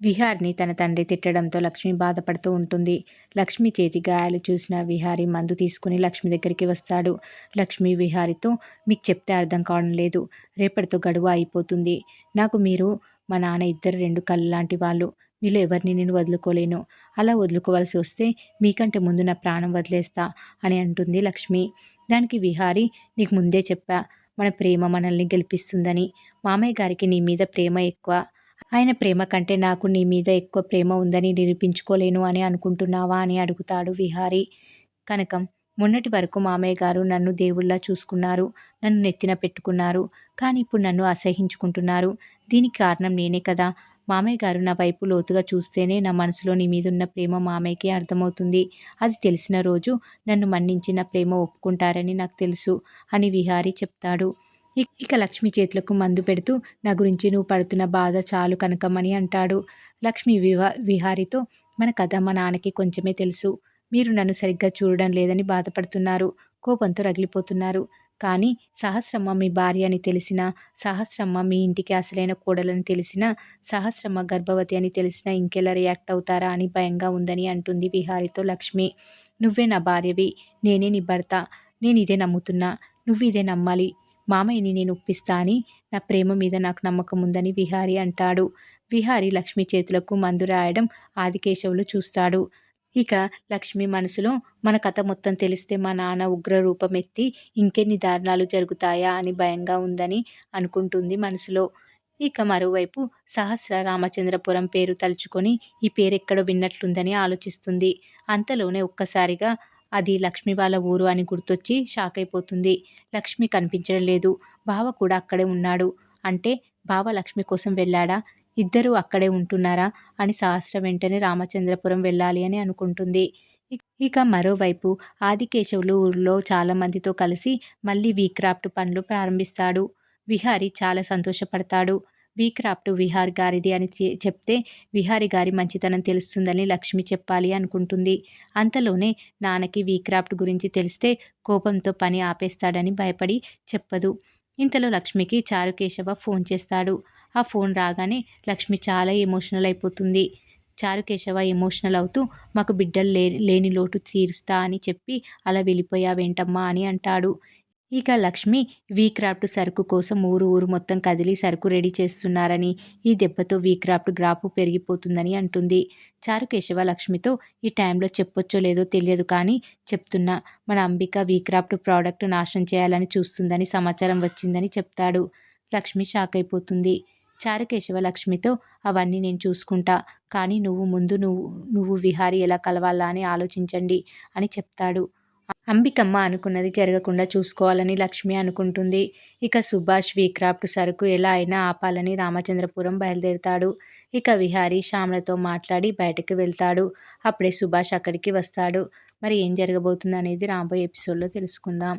విహార్ని తన తండ్రి తిట్టడంతో లక్ష్మి బాధపడుతూ ఉంటుంది. లక్ష్మి చేతి గాయాలు చూసిన విహారి మందు తీసుకుని లక్ష్మి దగ్గరికి వస్తాడు. లక్ష్మి విహారితో మీకు చెప్తే అర్థం కావడం లేదు. రేపటితో గడువు అయిపోతుంది. నాకు మీరు మా నాన్న ఇద్దరు రెండు కళ్ళు లాంటి వాళ్ళు. మీలో ఎవరిని నేను వదులుకోలేను. అలా వదులుకోవాల్సి వస్తే మీకంటే ముందు నా ప్రాణం వదిలేస్తా అని అంటుంది లక్ష్మి. దానికి విహారి నీకు ముందే చెప్పా. మన ప్రేమ మనల్ని గెలిపిస్తుందని. మామయ్య గారికి నీ మీద ప్రేమ ఎక్కువ. ఆయన ప్రేమ కంటే నాకు నీ మీద ఎక్కువ ప్రేమ ఉందని నిరూపించుకోలేను అని అనుకుంటున్నావా అని అడుగుతాడు విహారీ. కనకం మొన్నటి వరకు మామయ్య గారు నన్ను దేవుళ్ళ చూసుకున్నారు నన్ను నెత్తిన పెట్టుకున్నారు కానీ ఇప్పుడు నన్ను అసహించుకుంటున్నారు. దీనికి కారణం నేనే కదా. మామయ్య గారు నా వైపు లోతుగా చూస్తేనే నా మనసులో నీ మీద ఉన్న ప్రేమ మామయ్యకి అర్థమవుతుంది. అది తెలిసిన రోజు నన్ను మన్నించిన ప్రేమ ఒప్పుకుంటారని నాకు తెలుసు అని విహారీ చెప్తాడు. ఇక లక్ష్మి చేతులకు మందు పెడుతూ నా గురించి నువ్వు పడుతున్న బాధ చాలు కనకమని అంటాడు. లక్ష్మి వివా విహారితో మన కథ మా నాన్నకి కొంచెమే తెలుసు. మీరు నన్ను సరిగ్గా చూడడం లేదని బాధపడుతున్నారు. కోపంతో రగిలిపోతున్నారు. కానీ సహస్రమ్మ మీ భార్య అని తెలిసిన సహస్రమ్మ మీ ఇంటికి అసలైన కోడలని తెలిసిన సహస్రమ్మ గర్భవతి అని తెలిసిన ఇంకెలా రియాక్ట్ అవుతారా అని భయంగా ఉందని అంటుంది విహారితో లక్ష్మి. నువ్వే నా భార్యవి. నేనే నీ భర్త. నేను ఇదే నమ్ముతున్నా. నువ్వు ఇదే నమ్మాలి. మామయ్యని నేను ఒప్పిస్తా అని నా ప్రేమ మీద నాకు నమ్మకం ఉందని విహారి అంటాడు. విహారి లక్ష్మి చేతులకు మందు రాయడం ఆదికేశవులు చూస్తాడు. ఇక లక్ష్మి మనసులో మన కథ మొత్తం తెలిస్తే మా నాన్న ఉగ్ర రూపం ఎత్తి ఇంకెన్ని దారుణాలు జరుగుతాయా అని భయంగా ఉందని అనుకుంటుంది మనసులో. ఇక మరోవైపు సహస్ర రామచంద్రపురం పేరు తలుచుకొని ఈ పేరు ఎక్కడో విన్నట్లుందని ఆలోచిస్తుంది. అంతలోనే ఒక్కసారిగా అది లక్ష్మి వాళ్ళ ఊరు అని గుర్తొచ్చి షాక్ అయిపోతుంది. లక్ష్మి కనిపించడం లేదు. బావ కూడా అక్కడే ఉన్నాడు. అంటే బావ లక్ష్మి కోసం వెళ్ళాడా? ఇద్దరూ అక్కడే ఉంటున్నారా? అని సహస్ర వెంటనే రామచంద్రపురం వెళ్ళాలి అని అనుకుంటుంది. ఇక మరోవైపు ఆదికేశవులు ఊర్లో చాలామందితో కలిసి మళ్ళీ వీక్రాఫ్ట్ పనులు ప్రారంభిస్తాడు. విహారి చాలా సంతోషపడతాడు. వీక్రాఫ్ట్ విహార్ గారిది అని చెప్తే విహారి గారి మంచితనం తెలుస్తుందని లక్ష్మి చెప్పాలి అనుకుంటుంది. అంతలోనే నాన్నకి వీక్రాఫ్ట్ గురించి తెలిస్తే కోపంతో పని ఆపేస్తాడని భయపడి చెప్పదు. ఇంతలో లక్ష్మికి చారుకేశవ ఫోన్ చేస్తాడు. ఆ ఫోన్ రాగానే లక్ష్మి చాలా ఎమోషనల్ అయిపోతుంది. చారుకేశవ ఎమోషనల్ అవుతూ మాకు బిడ్డలు లే లేని లోటు తీరుస్తా అని చెప్పి అలా వెళ్ళిపోయావేంటమ్మా అని అంటాడు. ఇక లక్ష్మి వీక్రాఫ్ట్ సరుకు కోసం ఊరు ఊరు మొత్తం కదిలి సరుకు రెడీ చేస్తున్నారని ఈ దెబ్బతో వీక్రాఫ్ట్ గ్రాఫ్ పెరిగిపోతుందని అంటుంది. చారుకేశవ లక్ష్మితో ఈ టైంలో చెప్పొచ్చో లేదో తెలియదు కానీ చెప్తున్నా మన అంబిక వీక్రాఫ్ట్ ప్రోడక్ట్ నాశనం చేయాలని చూస్తుందని సమాచారం వచ్చిందని చెప్తాడు. లక్ష్మి షాక్ అయిపోతుంది. చారుకేశవ లక్ష్మితో అవన్నీ నేను చూసుకుంటా కానీ నువ్వు ముందు నువ్వు నువ్వు విహారి ఎలా కలవాలా అని ఆలోచించండి అని చెప్తాడు. అంబికమ్మ అనుకున్నది జరగకుండా చూసుకోవాలని లక్ష్మి అనుకుంటుంది. ఇక సుభాష్ వీక్రాఫ్ట్ సరుకు ఎలా అయినా ఆపాలని రామచంద్రపురం బయలుదేరుతాడు. ఇక విహారీ శ్యామలతో మాట్లాడి బయటకు వెళ్తాడు. అప్పుడే సుభాష్ అక్కడికి వస్తాడు. మరి ఏం జరగబోతుంది అనేది రాబోయే ఎపిసోడ్లో తెలుసుకుందాం.